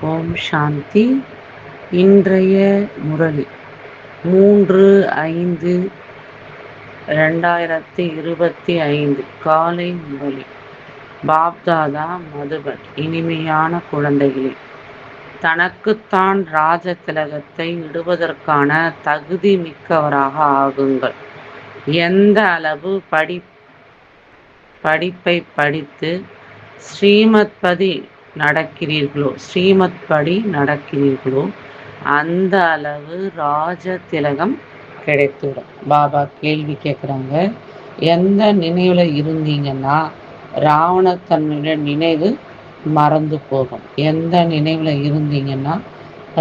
ஓம் சாந்தி. இன்றைய முரளி. மூன்று ஐந்து ரெண்டாயிரத்தி இருபத்தி ஐந்து காலை முரளி. பாப்தாதா மதுபன் இனிமையான குழந்தைகளே. தனக்குத்தான் ராஜ திலகத்தை இடுவதற்கான தகுதி மிக்கவராக ஆகுங்கள். எந்த அளவு படி படிப்பை படித்து ஸ்ரீமத்பதி நடக்கிறீர்களோ? ஸ்ரீமத் படி நடக்கிறீர்களோ? அந்த அளவு ராஜ திலகம் கிடைத்துடும். பாபா கேள்வி கேட்குறாங்க. எந்த நினைவில் இருந்தீங்கன்னா ராவணத்தன்மையோட நினைவு மறந்து போகும். எந்த நினைவில் இருந்தீங்கன்னா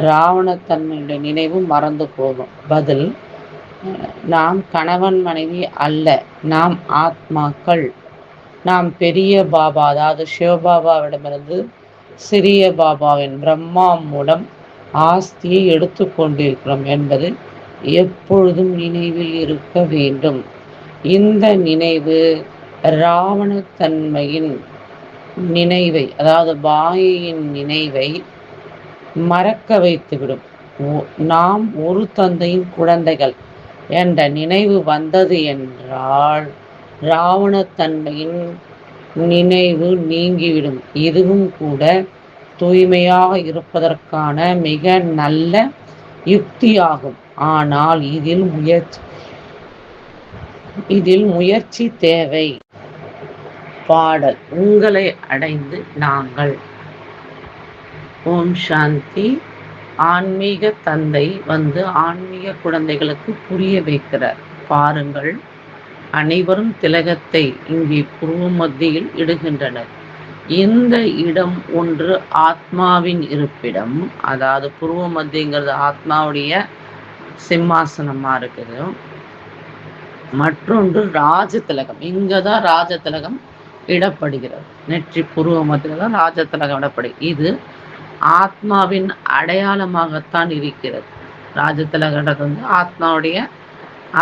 ராவணத்தன்மையோட நினைவு மறந்து போகும். பதில் நாம் கணவன் மனைவி அல்ல நாம் ஆத்மாக்கள். நாம் பெரிய பாபா அதாவது சிவபாபாவிடமிருந்து சிறிய பாபாவின் பிரம்மா மூலம் ஆஸ்தியை எடுத்து கொண்டிருக்கிறோம் என்பது எப்பொழுதும் நினைவில் இருக்க வேண்டும். இந்த நினைவு ராவணத்தன்மையின் நினைவை அதாவது பாயின் நினைவை மறக்க வைத்துவிடும். நாம் ஒரு தந்தையின் குழந்தைகள் என்ற நினைவு வந்தது என்றால் ராவணத்தன்மையின் நினைவு நீங்கிவிடும். இதுவும் கூட தூய்மையாக இருப்பதற்கான மிக நல்ல யுக்தியாகும். ஆனால் இதில் முயற்சி இதில் முயற்சி தேவை. பாடல் உங்களை அடைந்து நாங்கள். ஓம் சாந்தி. ஆன்மீக தந்தை வந்து ஆன்மீக குழந்தைகளுக்கு புரிய வைக்கிறார். பாருங்கள் அனைவரும் திலகத்தை இங்கே புருவ மத்தியில் இடுகின்றனர். இந்த இடம் ஒன்று ஆத்மாவின் இருப்பிடம். அதாவது புருவ மத்தியங்கிறது ஆத்மாவுடைய சிம்மாசனமா இருக்குது. மற்றொன்று ராஜதிலகம். இங்கே தான் ராஜதிலகம் இடப்படுகிறது. நெற்றி புருவ மத்தியில் தான் இடப்படு. இது ஆத்மாவின் அடையாளமாகத்தான் இருக்கிறது. ராஜதிலகன்றது வந்து ஆத்மாவுடைய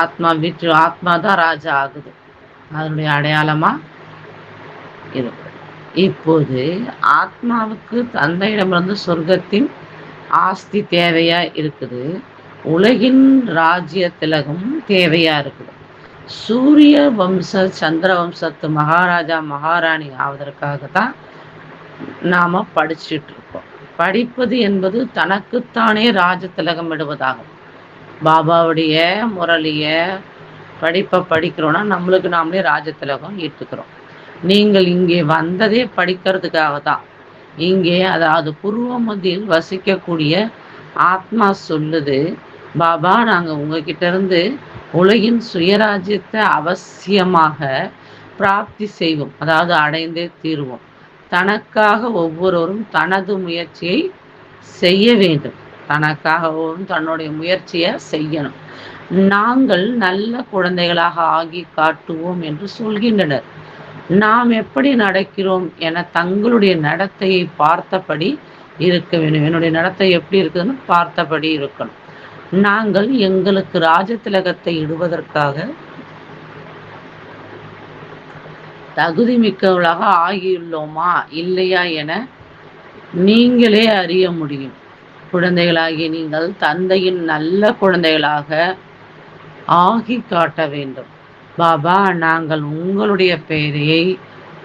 ஆத்மா வீட்டு ஆத்மா தான் ராஜா ஆகுது. அதனுடைய அடையாளமாக இருக்கும் இப்போது ஆத்மாவுக்கு தந்தையிடமிருந்து சொர்க்கத்தின் ஆஸ்தி தேவையா இருக்குது? உலகின் ராஜ்ய திலகம் தேவையா இருக்குது? சூரிய வம்ச சந்திர வம்சத்து மகாராஜா மகாராணி ஆவதற்காக தான் நாம படிச்சுட்டு இருக்கோம் படிப்பது என்பது தனக்குத்தானே ராஜ திலகம் இடுவதாகும். பாபாவுடைய முரளிய படிப்பை படிக்கிறோன்னா நம்மளுக்கு நாமளே ராஜத்திலகம் ஈட்டுக்கிறோம் நீங்கள் இங்கே வந்ததே படிக்கிறதுக்காக தான் இங்கே அதாவது பூர்வ மத்தியில் வசிக்கக்கூடிய ஆத்மா சொல்லுது பாபா நாங்கள் உங்ககிட்ட இருந்து உலகின் சுயராஜ்யத்தை அவசியமாக பிராப்தி செய்வோம் அதாவது அடைந்தே தீர்வோம். தனக்காக ஒவ்வொருவரும் தனது முயற்சியை செய்ய வேண்டும். தனக்காகவும் தன்னுடைய முயற்சியை செய்யணும். நாங்கள் நல்ல குழந்தைகளாக ஆகி காட்டுவோம் என்று சொல்கின்றனர். நாம் எப்படி நடக்கிறோம் என தங்களுடைய நடத்தையை பார்த்தபடி இருக்க வேண்டும். என்னுடைய நடத்தை எப்படி இருக்குதுன்னு பார்த்தபடி இருக்கணும். நாங்கள் எங்களுக்கு ராஜதிலகத்தை இடுவதற்காக தகுதி மிக்கவர்களாக ஆகியுள்ளோமா இல்லையா என நீங்களே அறிய முடியும். குழந்தைகளாகிய நீங்கள் தந்தையின் நல்ல குழந்தைகளாக ஆகி காட்ட வேண்டும். பாபா நாங்கள் உங்களுடைய பெயரை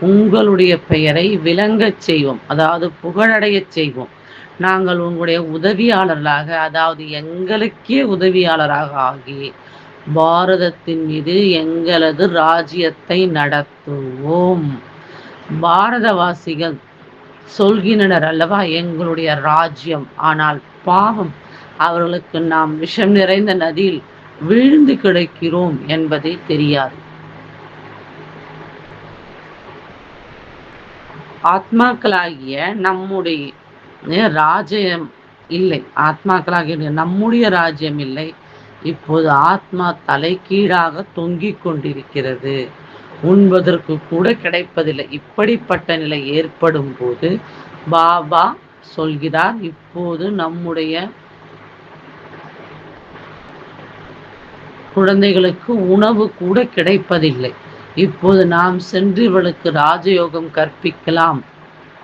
உங்களுடைய பெயரை விளங்கச் செய்வோம். அதாவது புகழடையச் செய்வோம். நாங்கள் உங்களுடைய உதவியாளர்களாக அதாவது எங்களுக்கே உதவியாளராக ஆகி பாரதத்தின் மீது எங்களது ராஜ்யத்தை நடத்துவோம். பாரதவாசிகள் சொல்கின்றனர் அல்லவா எங்களுடைய ராஜ்யம். ஆனால் பாவம் அவர்களுக்கு நாம் விஷம் நிறைந்த நதியில் வீழ்ந்து கிடக்கிறோம் என்பதை தெரியாது. ஆத்மாக்களாகிய நம்முடைய ராஜ்யம் இல்லை. ஆத்மாக்களாகிய நம்முடைய ராஜ்யம் இல்லை. இப்போது ஆத்மா தலைகீழாக தொங்கிக் கொண்டிருக்கிறது. உண்பதற்கு கூட கிடைப்பதில்லை. இப்படிப்பட்ட நிலை ஏற்படும் போது பாபா சொல்கிறார் இப்போது நம்முடைய குழந்தைகளுக்கு உணவு கூட கிடைப்பதில்லை. இப்போது நாம் சென்று இவளுக்கு ராஜயோகம் கற்பிக்கலாம்.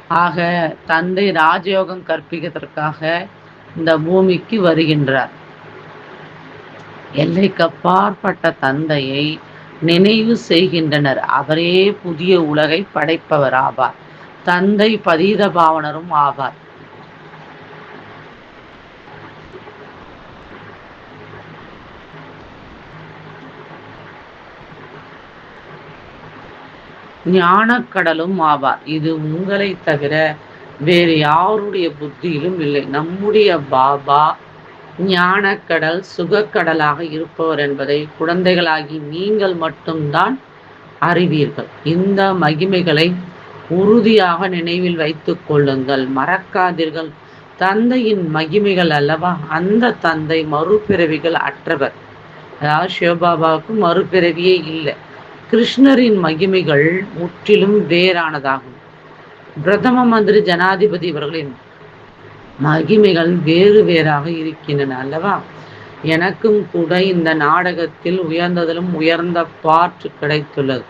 ஆக தந்தை ராஜயோகம் கற்பிக்கிறதற்காக இந்த பூமிக்கு வருகின்றார். எல்லைக்கு அப்பாற்பட்ட தந்தையை நினைவு செய்கின்றனர். அவரே புதிய உலகை படைப்பவர் ஆவார் தந்தை பதீத பாவனரும் ஆவார். ஞானக்கடலும் ஆவார். இது உங்களை தவிர வேறு யாருடைய புத்தியிலும் இல்லை. நம்முடைய பாபா ஞானக்கடல் சுகக்கடலாக இருப்பவர் என்பதை குழந்தைகளாகி நீங்கள் மட்டும்தான் அறிவீர்கள். இந்த மகிமைகளை உறுதியாக நினைவில் வைத்துக் கொள்ளுங்கள். மறக்காதீர்கள். தந்தையின் மகிமைகள் அல்லவா? அந்த தந்தை மறுபிறவிகள் அற்றவர். அதாவது சிவபாபாவுக்கு மறுபிறவியே இல்லை. கிருஷ்ணரின் மகிமைகள் முற்றிலும் வேறானதாகும். பிரதம மந்திரி ஜனாதிபதி இவர்களின் மகிமைகள் வேறு வேறாக இருக்கின்றன அல்லவா? எனக்கும் கூட இந்த நாடகத்தில் உயர்ந்ததிலும் உயர்ந்த பாற்று கிடைத்துள்ளது.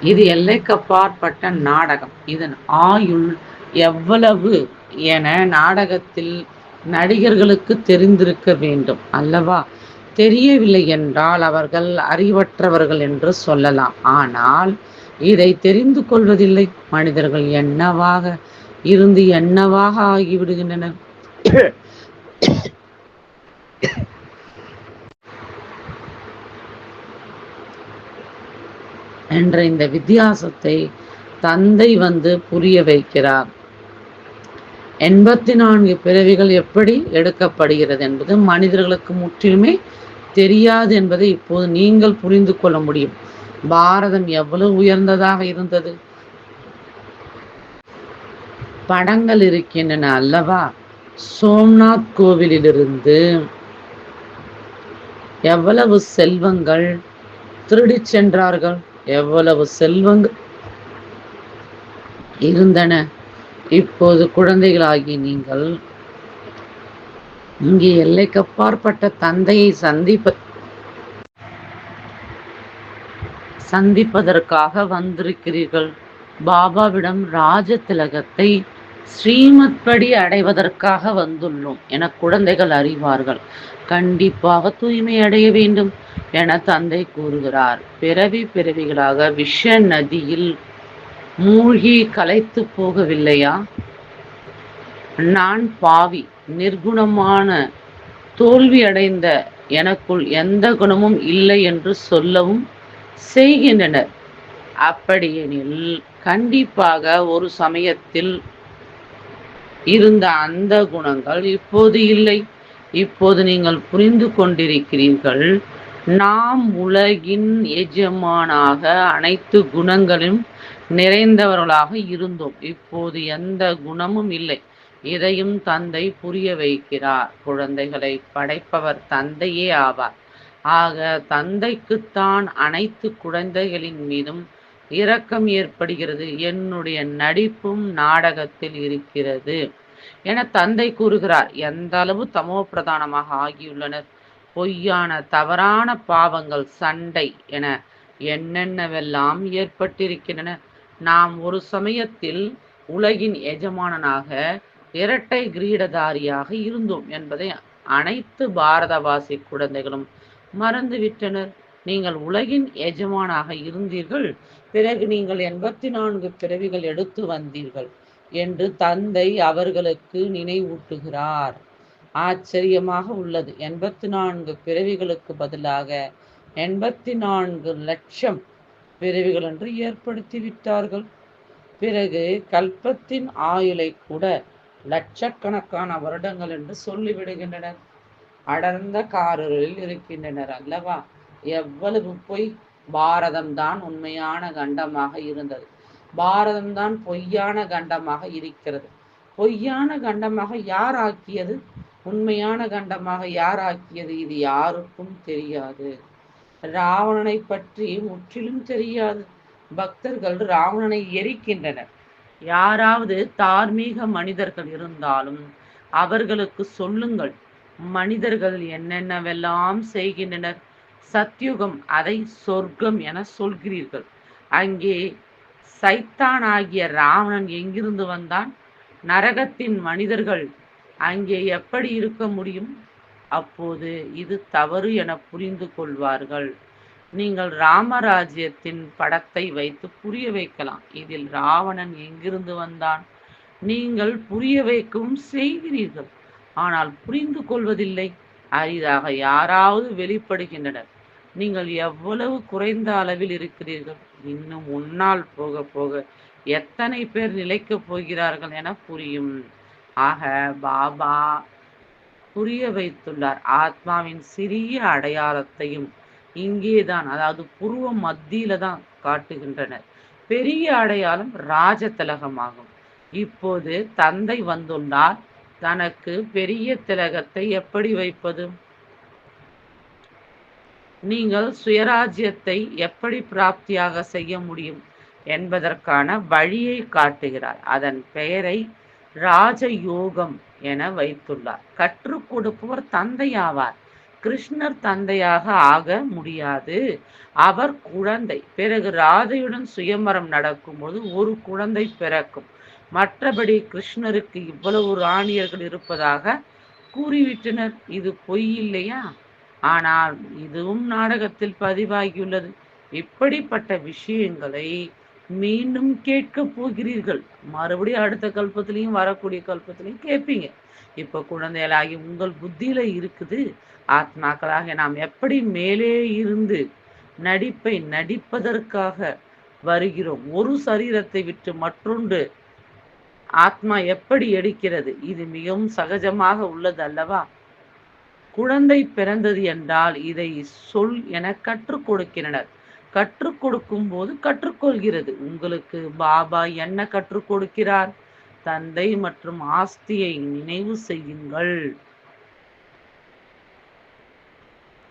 இது எல்லைக்கப்பாற்பட்ட நாடகம். இதன் ஆயுள் எவ்வளவு என நாடகத்தில் நடிகர்களுக்கு தெரிந்திருக்க வேண்டும் அல்லவா? தெரியவில்லை என்றால் அவர்கள் அறிவற்றவர்கள் என்று சொல்லலாம். ஆனால் இதை தெரிந்து கொள்வதில்லை. மனிதர்கள் என்னவாக இருந்து என்னவாக ஆகிவிடுகின்றனர்? என்ற இந்த வித்தியாசத்தை தந்தை வந்து புரிய வைக்கிறார். எண்பத்தி நான்கு பிறவிகள் எப்படி எடுக்கப்படுகிறது என்பது மனிதர்களுக்கு முற்றிலுமே தெரியாது என்பதை இப்போது நீங்கள் புரிந்து கொள்ள முடியும். பாரதம் எவ்வளவு உயர்ந்ததாக இருந்தது? படங்கள் இருக்கின்றன அல்லவா? சோம்நாத் கோவிலிலிருந்து எவ்வளவு செல்வங்கள் திருடி சென்றார்கள்? எவ்வளவு செல்வங்கள் இருந்தன? இப்போது குழந்தைகளாகி நீங்கள் இங்கே எல்லைக்கப்பாற்பட்ட தந்தையை சந்திப்ப சந்திப்பதற்காக வந்திருக்கிறீர்கள். பாபாவிடம் ராஜ திலகத்தை ஸ்ரீமத் படி அடைவதற்காக வந்துள்ளோம் என குழந்தைகள் அறிவார்கள். கண்டிப்பாக தூய்மை அடைய வேண்டும் என தந்தை கூறுகிறார். பிறவி பிறவிகளாக விஷ நதியில் மூழ்கி கலைத்து போகவில்லையா? நான் பாவி. நிர்குணமான தோல்வி அடைந்த எனக்குள் எந்த குணமும் இல்லை என்று சொல்லவும் செய்கின்றனர். அப்படியெனில் கண்டிப்பாக ஒரு சமயத்தில் இருந்த அந்த குணங்கள் இப்போது இல்லை. இப்போது நீங்கள் புரிந்து கொண்டிருக்கிறீர்கள். நாம் உலகின் எஜமானாக அனைத்து குணங்களும் நிறைந்தவர்களாக இருந்தோம். இப்போது எந்த குணமும் இல்லை. இதையும் தந்தை புரிய வைக்கிறார். குழந்தைகளை படைப்பவர் தந்தையே ஆவார். ஆக தந்தைக்குத்தான் அனைத்து குழந்தைகளின் மீதும் இரக்கம் ஏற்படுகிறது. என்னுடைய நடிப்பும் நாடகத்தில் இருக்கிறது. என தந்தை கூறுகிறார். எந்த அளவு தமோ பிரதானமாக ஆகியுள்ளனர். பொய்யான தவறான பாவங்கள் சண்டை என என்னென்னவெல்லாம் ஏற்பட்டிருக்கின்றன. நாம் ஒரு சமயத்தில் உலகின் எஜமானனாக இரட்டை கிரீடதாரியாக இருந்தோம் என்பதை அனைத்து பாரதவாசி குழந்தைகளும் மறந்துவிட்டனர் நீங்கள் உலகின் எஜமானாக இருந்தீர்கள். பிறகு நீங்கள் எண்பத்தி நான்கு பிறவிகள் எடுத்து வந்தீர்கள் என்று தந்தை அவர்களுக்கு நினைவூட்டுகிறார். ஆச்சரியமாக உள்ளது. எண்பத்தி நான்கு பிறவிகளுக்கு பதிலாக எண்பத்தி நான்கு லட்சம் பிறவிகள் என்று ஏற்படுத்தி விட்டார்கள். பிறகு கல்பத்தின் ஆயுளை கூட லட்சக்கணக்கான வருடங்கள் என்று சொல்லிவிடுகின்றனர். அடர்ந்த காரர்களில் இருக்கின்றனர் அல்லவா? எவ்வளவு பொய்? பாரதம் தான் உண்மையான கண்டமாக இருந்தது. பாரதம்தான் பொய்யான கண்டமாக இருக்கிறது. பொய்யான கண்டமாக யார் ஆக்கியது? உண்மையான கண்டமாக யார் ஆக்கியது? இது யாருக்கும் தெரியாது. ராவணனை பற்றி முற்றிலும் தெரியாது. பக்தர்கள் ராவணனை எரிக்கின்றனர். யாராவது தார்மீக மனிதர்கள் இருந்தாலும் அவர்களுக்கு சொல்லுங்கள். மனிதர்கள் என்னென்னவெல்லாம் செய்கின்றனர்? சத்யுகம் அதை சொர்க்கம் என சொல்கிறீர்கள். அங்கே சைத்தான் ஆகிய ராவணன் எங்கிருந்து வந்தான்? நரகத்தின் மனிதர்கள் அங்கே எப்படி இருக்க முடியும்? அப்போது இது தவறு என புரிந்து கொள்வார்கள். நீங்கள் ராமராஜ்யத்தின் படத்தை வைத்து புரிய வைக்கலாம். இதில் ராவணன் எங்கிருந்து வந்தான்? நீங்கள் புரிய வைக்கவும் செய்கிறீர்கள். ஆனால் புரிந்து கொள்வதில்லை. அரிதாக யாராவது வெளிப்படுகின்றனர். நீங்கள் எவ்வளவு குறைந்த அளவில் இருக்கிறீர்கள்? இன்னும் முன்னால் போக போக எத்தனை பேர் நிலைக்கப் போகிறார்கள் என புரியும். ஆக பாபா புரிய வைத்துள்ளார். ஆத்மாவின் சிறிய அடையாளத்தையும் இங்கேதான் அதாவது புருவ மத்தியில தான் காட்டுகின்றனர். பெரிய அடையாளம் ராஜதிலகமாகும் இப்போது தந்தை வந்துள்ளார். தனக்கு பெரிய திலகத்தை எப்படி வைப்பது? நீங்கள் சுயராஜ்யத்தை எப்படி பிராப்தியாக செய்ய முடியும் என்பதற்கான வழியை காட்டுகிறார். அதன் பெயரை ராஜயோகம் என வைத்துள்ளார். கற்றுக் கொடுப்பவர் தந்தையாவார். கிருஷ்ணர் தந்தையாக ஆக முடியாது. அவர் குழந்தை. பிறகு ராதையுடன் சுயமரம் நடக்கும்போது ஒரு குழந்தை பிறக்கும். மற்றபடி கிருஷ்ணருக்கு இவ்வளவு ராணியர்கள் இருப்பதாக கூறிவிட்டனர். இது பொய் இல்லையா? ஆனால் இதுவும் நாடகத்தில் பதிவாகியுள்ளது. இப்படிப்பட்ட விஷயங்களை மீண்டும் கேட்க போகிறீர்கள். மறுபடியும் அடுத்த கல்பத்திலையும் வரக்கூடிய கல்பத்திலையும் கேட்பீங்க. இப்போ குழந்தைகளாகி உங்கள் புத்தியில இருக்குது. ஆத்மாக்களாக நாம் எப்படி மேலே இருந்து நடிப்பை நடிப்பதற்காக வருகிறோம்? ஒரு சரீரத்தை விட்டு மற்றொன்று ஆத்மா எப்படி எடுக்கிறது? இது மிகவும் சகஜமாக உள்ளது அல்லவா? குழந்தை பிறந்தது என்றால் இதை சொல் என கற்றுக் கொடுக்கின்றனர். கற்றுக் கொடுக்கும் போது கற்றுக்கொள்கிறது உங்களுக்கு பாபா என்ன கற்றுக் கொடுக்கிறார்? தந்தை மற்றும் ஆஸ்தியை நினைவு செய்யுங்கள்.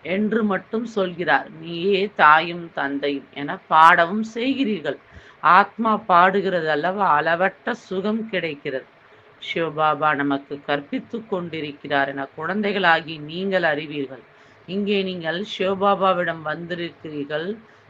என்று மட்டும் சொல்கிறார். நீயே தாயும் தந்தையும் என பாடவும் செய்கிறீர்கள். ஆத்மா பாடுகிறது அல்லவா? அளவற்ற சுகம் கிடைக்கிறது. சிவபாபா நமக்கு கற்பித்து கொண்டிருக்கிறார் என குழந்தைகளாகி நீங்கள் அறிவீர்கள். இங்கே நீங்கள் சிவபாபாவிடம் வந்திருக்கிறீர்கள்.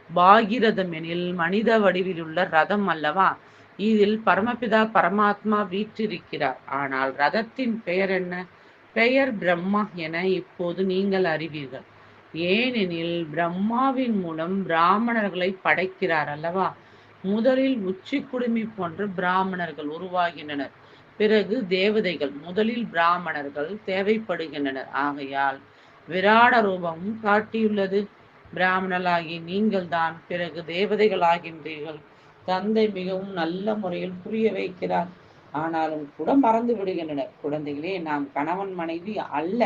பாகிரதம் எனில் மனித வடிவில் உள்ள ரதம் அல்லவா? இதில் பரமபிதா பரமாத்மா வீற்றிருக்கிறார். ஆனால் ரதத்தின் பெயர் என்ன? பெயர் பிரம்மா என இப்போது நீங்கள் அறிவீர்கள். ஏனெனில் பிரம்மாவின் மூலம் பிராமணர்களை படைக்கிறார் அல்லவா? முதலில் உச்சி குடுமி போன்ற பிராமணர்கள் உருவாகின்றனர். பிறகு தேவதைகள் முதலில் பிராமணர்கள் தேவைப்படுகின்றனர். ஆகையால் விராட ரூபமும் காட்டியுள்ளது. பிராமணர்களாகி நீங்கள் தான் பிறகு தேவதைகள் ஆகின்றீர்கள் தந்தை மிகவும் நல்ல முறையில் புரிய வைக்கிறார். ஆனாலும் கூட மறந்து விடுகின்றனர். குழந்தைகளே நாம் கணவன் மனைவி அல்ல.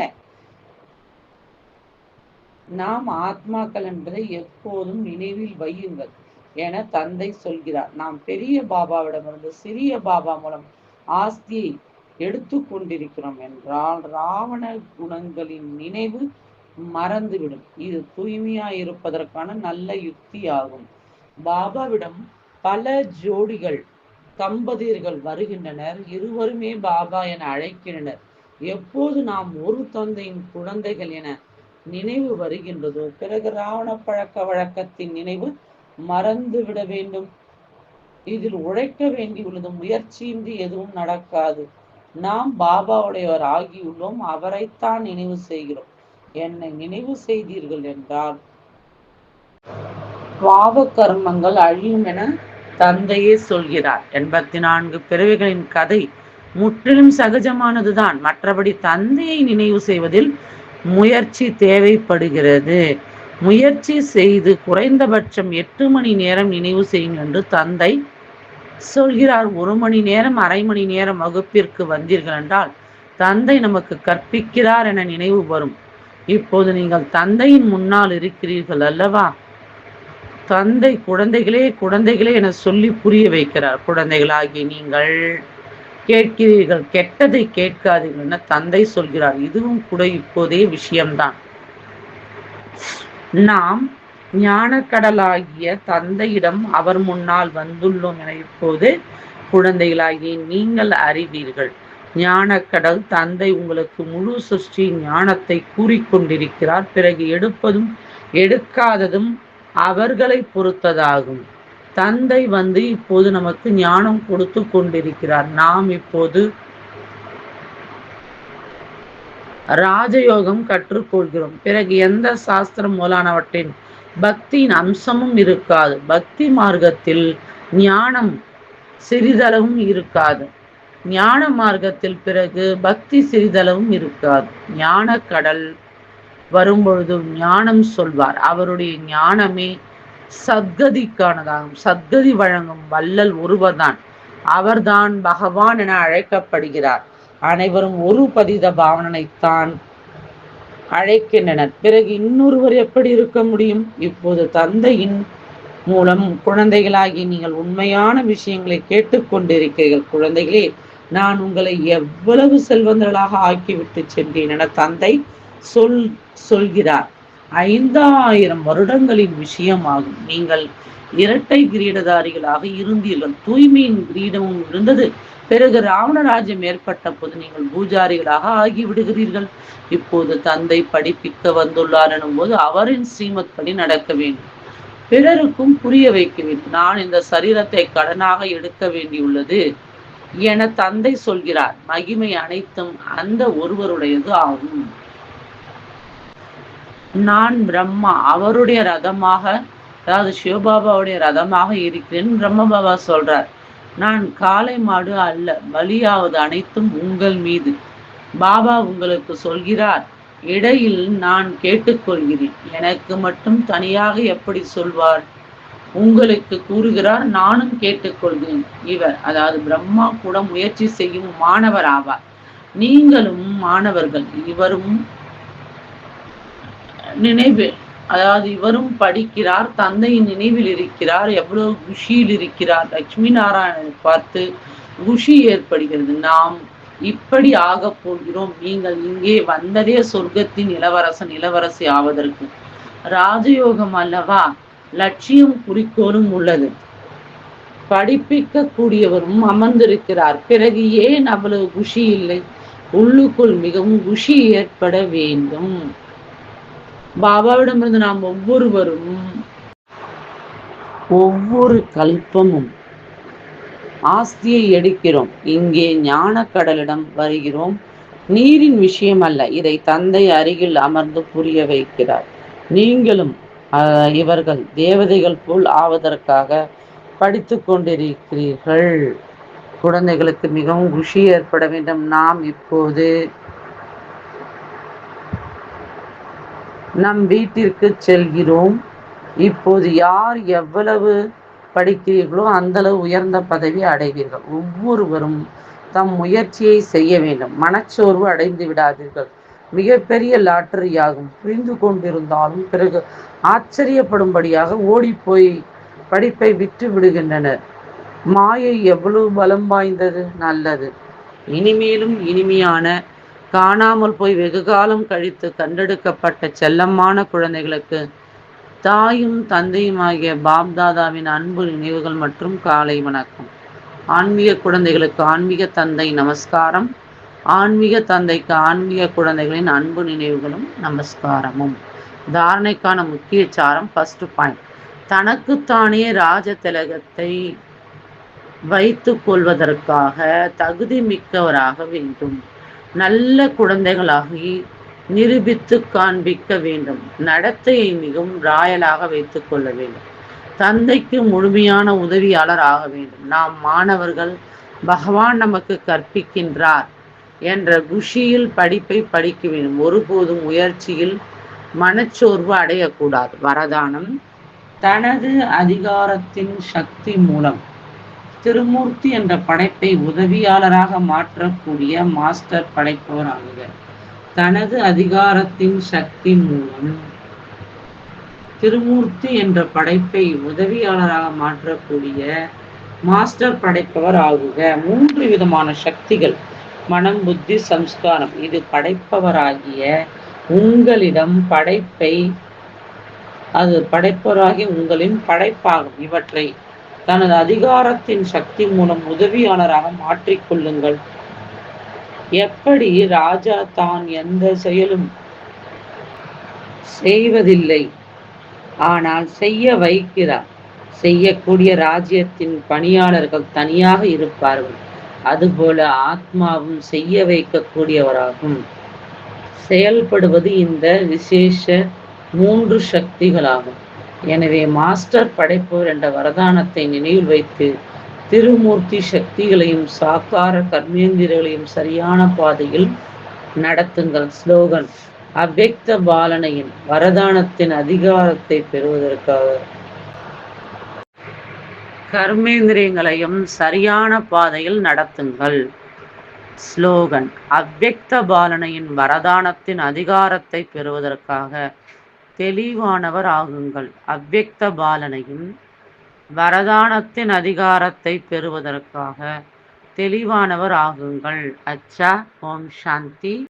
நாம் ஆத்மாக்கள் என்பதை எப்போதும் நினைவில் வையுங்கள் என தந்தை சொல்கிறார். நாம் பெரிய பாபாவிடமிருந்து சிறிய பாபா மூலம் ஆஸ்தியை எடுத்து கொண்டிருக்கிறோம் என்றால் ராவண குணங்களின் நினைவு மறந்துவிடும். இது தூய்மையா இருப்பதற்கான நல்ல யுக்தி ஆகும் பாபாவிடம் பல ஜோடிகள் தம்பதியர்கள் வருகின்றனர் இருவருமே பாபா என அழைக்கின்றனர். எப்போது நாம் ஒரு தந்தையின் குழந்தைகள் என நினைவு வருகின்றதோ பிறகு ராவண பழக்க வழக்கத்தின் நினைவு மறந்து விட வேண்டும். இதில் உழைக்க வேண்டியுள்ளது முயற்சியின்றி எதுவும் நடக்காது. நாம் பாபாவுடையவர் ஆகியுள்ளோம் அவரைத்தான் நினைவு செய்கிறோம். என்னை நினைவு செய்தீர்கள் என்றால் பாவ கர்மங்கள் அழியும் என தந்தையே சொல்கிறார். எண்பத்தி நான்கு பிறவிகளின் கதை முற்றிலும் சகஜமானதுதான். மற்றபடி தந்தையை நினைவு செய்வதில் முயற்சி தேவைப்படுகிறது. முயற்சி செய்து குறைந்தபட்சம் எட்டு மணி நேரம் நினைவு செய்யும் என்று தந்தை சொல்கிறார். ஒரு மணி நேரம் அரை மணி நேரம் வகுப்பிற்கு வந்தீர்கள் என்றால் தந்தை நமக்கு கற்பிக்கிறார் என நினைவு வரும். இப்போது நீங்கள் தந்தையின் முன்னால் இருக்கிறீர்கள் அல்லவா? தந்தை குழந்தைகளே குழந்தைகளே என சொல்லி புரிய வைக்கிறார். குழந்தைகளாகி நீங்கள் கேட்கிறீர்கள். கெட்டதை கேட்காதீர்கள் என தந்தை சொல்கிறார். இதுவும் கூட இப்போதே விஷயம்தான். நாம் ஞானக்கடலாகிய தந்தையிடம் அவர் முன்னால் வந்துள்ளோம் என இப்போது குழந்தைகளாகி நீங்கள் அறிவீர்கள். ஞானக்கடல் தந்தை உங்களுக்கு முழு சுஷ்டி ஞானத்தை கூறிக்கொண்டிருக்கிறார். பிறகு எடுப்பதும் எடுக்காததும் அவர்களை பொறுத்ததாகும். தந்தை வந்து இப்போது நமக்கு ஞானம் கொடுத்து கொண்டிருக்கிறார். நாம் இப்போது ராஜயோகம் கற்றுக்கொள்கிறோம். பிறகு எந்த சாஸ்திரம் மூலானவற்றின் பக்தியின் அம்சமும் இருக்காது. பக்தி மார்க்கத்தில் ஞானம் சிறிதளவும் இருக்காது. ஞான மார்க்கத்தில் பிறகு பக்தி சிறிதளவும் இருக்காது. ஞான கடல் வரும்பொழுதும் ஞானம் சொல்வார். அவருடைய ஞானமே சத்கதிக்கானதாகும். சத்கதி வழங்கும் வள்ளல் ஒருவர்தான். அவர்தான் பகவான் என அழைக்கப்படுகிறார். அனைவரும் ஒரு பதித பாவனனைத்தான் அழைக்கின்றனர். பிறகு இன்னொருவர் எப்படி இருக்க முடியும்? இப்போது தந்தையின் மூலம் குழந்தைகளாகி நீங்கள் உண்மையான விஷயங்களை கேட்டுக்கொண்டிருக்கிறீர்கள். குழந்தைகளே நான் உங்களை எவ்வளவு செல்வந்தர்களாக ஆக்கிவிட்டு சென்றேன் என தந்தை சொல் சொல்கிறார். ஐந்தாயிரம் வருடங்களின் விஷயமாகும். நீங்கள் இரட்டை கிரீடதாரிகளாக இருந்தீர்கள். தூய்மையின் கிரீடமும் இருந்தது. பிறகு ராவணராஜ்யம் ஏற்பட்ட போது நீங்கள் பூஜாரிகளாக ஆகிவிடுகிறீர்கள். இப்போது தந்தை படிப்பிக்க வந்துள்ளார் எனும் போது அவரின் ஸ்ரீமத் படி நடக்க வேண்டும். பிறருக்கும் புரிய வைக்க வேண்டும். நான் இந்த சரீரத்தை கடனாக எடுக்க வேண்டியுள்ளது என தந்தை சொல்கிறார். மகிமை அனைத்தும் அந்த ஒருவருடையது ஆகும். நான் பிரம்மா அவருடைய ரதமாக அதாவது சிவபாபாவுடைய ரதமாக இருக்கிறேன். பிரம்ம பாபா சொல்றார் நான் காளை மாடு அல்ல பலியாவது அனைத்தும் உங்கள் மீது. பாபா உங்களுக்கு சொல்கிறார் இடையில் நான் கேட்டுக்கொள்கிறேன். எனக்கு மட்டும் தனியாக எப்படி சொல்வார்? உங்களுக்கு கூறுகிறார் நானும் கேட்டுக்கொள்கிறேன். இவர் அதாவது பிரம்மா கூட முயற்சி செய்யும் மாணவர் ஆவார். நீங்களும் மாணவர்கள் இவரும் நினைவு. அதாவது இவரும் படிக்கிறார் தந்தையின் நினைவில் இருக்கிறார் எவ்வளவு குஷியில் இருக்கிறார். லட்சுமி நாராயணனை பார்த்து குஷி ஏற்படுகிறது. நாம் இப்படி ஆக போகிறோம். நீங்கள் இங்கே வந்ததே சொர்க்கத்தின் இளவரசன் இளவரசி ஆவதற்கு. ராஜயோகம் அல்லவா? லட்சியம் குறிக்கோளும் உள்ளது. படிப்பிக்க கூடியவரும் அமர்ந்திருக்கிறார். பிறகு ஏன் அவ்வளவு குஷி இல்லை? உள்ளுக்குள் மிகவும் குஷி ஏற்பட வேண்டும். பாபாவிடமிருந்து நாம் ஒவ்வொருவரும் ஒவ்வொரு கல்பமும் ஆஸ்தியை எடுக்கிறோம். இங்கே ஞான கடலிடம் வருகிறோம். நீரின் விஷயம் அல்ல இதை தந்தை அருகில் அமர்ந்து புரிய வைக்கிறார். நீங்களும் இவர்கள் தேவதைகள் போல் ஆவதற்காக படித்து கொண்டிருக்கிறீர்கள். குழந்தைகளுக்கு மிகவும் குஷி ஏற்பட வேண்டும். நாம் இப்போது நம் வீட்டிற்கு செல்கிறோம். இப்போது யார் எவ்வளவு படிக்கிறீர்களோ அந்தளவு உயர்ந்த பதவி அடைவீர்கள். ஒவ்வொருவரும் தம் முயற்சியை செய்ய வேண்டும். மனச்சோர்வு அடைந்து விடாதீர்கள். மிகப்பெரிய லாட்டரியாகும். புரிந்து கொண்டிருந்தாலும் பிறகு ஆச்சரியப்படும்படியாக ஓடிப்போய் படிப்பை விட்டு விடுகின்றனர். மாயை எவ்வளவு பலம் வாய்ந்தது? நல்லது. இனிமேலும் இனிமையான காணாமல் போய் வெகுகாலம் கழித்து கண்டெடுக்கப்பட்ட செல்லமான குழந்தைகளுக்கு தாயும் தந்தையும் ஆகிய பாப்தாதாவின் அன்பு நினைவுகள் மற்றும் காலை வணக்கம். ஆன்மீக குழந்தைகளுக்கு ஆன்மீக தந்தை நமஸ்காரம். ஆன்மீக தந்தைக்கு ஆன்மீக குழந்தைகளின் அன்பு நினைவுகளும் நமஸ்காரமும். தாரணைக்கான முக்கிய சாரம் ஃபர்ஸ்ட் பாயிண்ட் தனக்குத்தானே ராஜ திலகத்தை வைத்து கொள்வதற்காக தகுதி மிக்கவராக வேண்டும். நல்ல குழந்தைகளாகி நிரூபித்து காண்பிக்க வேண்டும். நடத்தையை மிகவும் ராயலாக வைத்துக் கொள்ள வேண்டும். தந்தைக்கு முழுமையான உதவியாளர் ஆக வேண்டும். நாம் மாணவர்கள் பகவான் நமக்கு கற்பிக்கின்றார் என்ற குஷியில் படிப்பை படிக்க வேண்டும். ஒருபோதும் முயற்சியில் மனச்சோர்வு அடையக்கூடாது. வரதானம் தனது அதிகாரத்தின் சக்தி மூலம். திருமூர்த்தி என்ற படைப்பை உதவியாளராக மாற்றக்கூடிய மாஸ்டர் படைப்பவர் ஆகுக. தனது அதிகாரத்தின் சக்தி மூலம் திருமூர்த்தி என்ற படைப்பை உதவியாளராக மாற்றக்கூடிய மாஸ்டர் படைப்பவர் ஆகுக. மூன்று விதமான சக்திகள். மனம் புத்தி சம்ஸ்காரம். இது படைப்பவராகிய உங்களிடம் படைப்பை அது படைப்பவராகிய உங்களின் படைப்பாகும். இவற்றை தனது அதிகாரத்தின் சக்தி மூலம் உதவியாளராக மாற்றிக்கொள்ளுங்கள். எப்படி ராஜா தான் எந்த செயலும் செய்வதில்லை. ஆனால் செய்ய வைக்கிறார். செய்யக்கூடிய ராஜ்யத்தின் பணியாளர்கள் தனியாக இருப்பார்கள். அதுபோல ஆத்மாவும் செய்ய வைக்கக்கூடியவராகும். செயல்படுவது இந்த விசேஷ மூன்று சக்திகளாகும். எனவே மாஸ்டர் படைப்பவர் என்ற வரதானத்தை நினைவில் வைத்து திருமூர்த்தி சக்திகளையும் சாக்கார கர்மேந்திரங்களையும் சரியான பாதையில் நடத்துங்கள். ஸ்லோகன் அவ்வக்த பாலனையின் வரதானத்தின் அதிகாரத்தை பெறுவதற்காக. கர்மேந்திரியங்களையும் சரியான பாதையில் நடத்துங்கள். ஸ்லோகன் அவ்வக்த பாலனையின் வரதானத்தின் அதிகாரத்தை பெறுவதற்காக. தெளிவானவர் ஆகுங்கள். அவ்வக்த பாலனையும் வரதானத்தின் அதிகாரத்தை பெறுவதற்காக தெளிவானவர் ஆகுங்கள். அச்சா ஓம் சாந்தி.